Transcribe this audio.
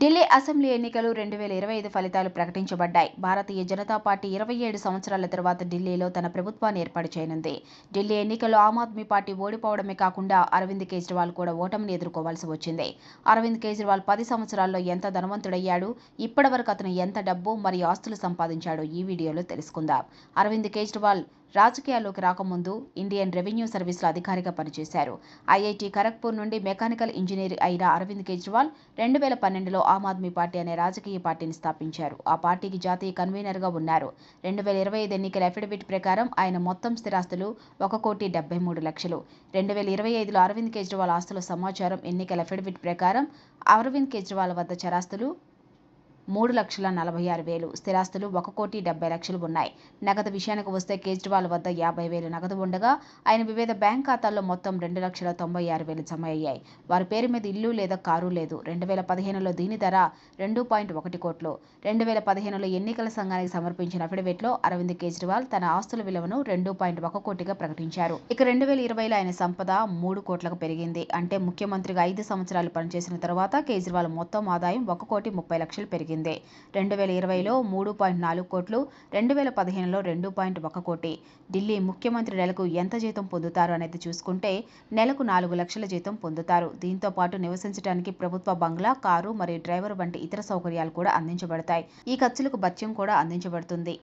Delhi assembly ఎన్నికలు రెండు వేల ఇరవై ఐదు ఫలితాలు ప్రకటించబడ్డాయి. భారతీయ జనతా పార్టీ ఇరవై ఏడు సంవత్సరాల తర్వాత ఢిల్లీలో తన ప్రభుత్వాన్ని ఏర్పాటు చేయనుంది. ఢిల్లీ ఎన్నికల్లో ఆమ్ ఆద్మీ పార్టీ ఓడిపోవడమే కాకుండా అరవింద్ కేజ్రీవాల్ కూడా ఓటమిని ఎదుర్కోవాల్సి వచ్చింది. అరవింద్ కేజ్రీవాల్ పది సంవత్సరాల్లో ఎంత ధనవంతుడయ్యాడు? ఇప్పటివరకు అతను ఎంత డబ్బు మరియు ఆస్తులు సంపాదించాడో ఈ వీడియోలో తెలుసుకుందాం. అరవింద్ కేజ్రీవాల్ రాజకీయాల్లోకి రాకముందు ఇండియన్ రెవెన్యూ సర్వీస్లో అధికారిగా పనిచేశారు. ఐఐటి ఖరగ్పూర్ నుండి మెకానికల్ ఇంజనీర్ అయిన అరవింద్ కేజ్రీవాల్ రెండు వేల పన్నెండులో ఆమ్ ఆద్మీ పార్టీ అనే రాజకీయ పార్టీని స్థాపించారు. ఆ పార్టీకి జాతీయ కన్వీనర్గా ఉన్నారు. రెండు వేల ఇరవై ఐదు ఎన్నికల అఫిడవిట్ ప్రకారం ఆయన మొత్తం స్థిరాస్తులు ఒక కోటి డెబ్బై మూడు లక్షలు. రెండు వేల ఇరవై ఐదులో అరవింద్ కేజ్రీవాల్ ఆస్తుల సమాచారం ఎన్నికల అఫిడవిట్ ప్రకారం అరవింద్ కేజ్రీవాల్ వద్ద చరాస్తులు మూడు లక్షల నలభై ఆరు వేలు. స్థిరాస్తులు ఒక కోటి డెబ్బై లక్షలు ఉన్నాయి. నగదు విషయానికి వస్తే కేజ్రీవాల్ వద్ద యాభై వేలు నగదు ఉండగా ఆయన వివిధ బ్యాంక్ ఖాతాల్లో మొత్తం రెండు లక్షల తొంభై ఆరు వేలు జమ అయ్యాయి వారి పేరు మీద ఇల్లు లేదా కారు లేదు. రెండు వేల పదిహేనులో దీని ధర రెండు పాయింట్ ఒకటి కోట్లు. రెండు వేల పదిహేనులో ఎన్నికల సంఘానికి సమర్పించిన అఫిడవిట్లో అరవింద్ కేజ్రీవాల్ తన ఆస్తుల విలువను రెండు పాయింట్ ఒక కోటిగా ప్రకటించారు. ఇక రెండు వేల ఇరవైలో ఆయన సంపద మూడు కోట్లకు పెరిగింది. అంటే ముఖ్యమంత్రిగా ఐదు సంవత్సరాలు పనిచేసిన తర్వాత కేజ్రీవాల్ మొత్తం ఆదాయం ఒక కోటి ముప్పై లక్షలు పెరిగింది. రెండు వేల ఇరవైలో మూడు పాయింట్ నాలుగు కోట్లు రెండు వేల పదిహేనులో రెండు పాయింట్ ఒక కోటి. ఢిల్లీ ముఖ్యమంత్రి నెలకు ఎంత జీతం పొందుతారు అనేది చూసుకుంటే నెలకు నాలుగు లక్షల జీతం పొందుతారు. దీంతో పాటు నివసించడానికి ప్రభుత్వ బంగ్లా కారు మరియు డ్రైవర్ వంటి ఇతర సౌకర్యాలు కూడా అందించబడతాయి. ఈ ఖర్చులకు భత్యం కూడా అందించబడుతుంది.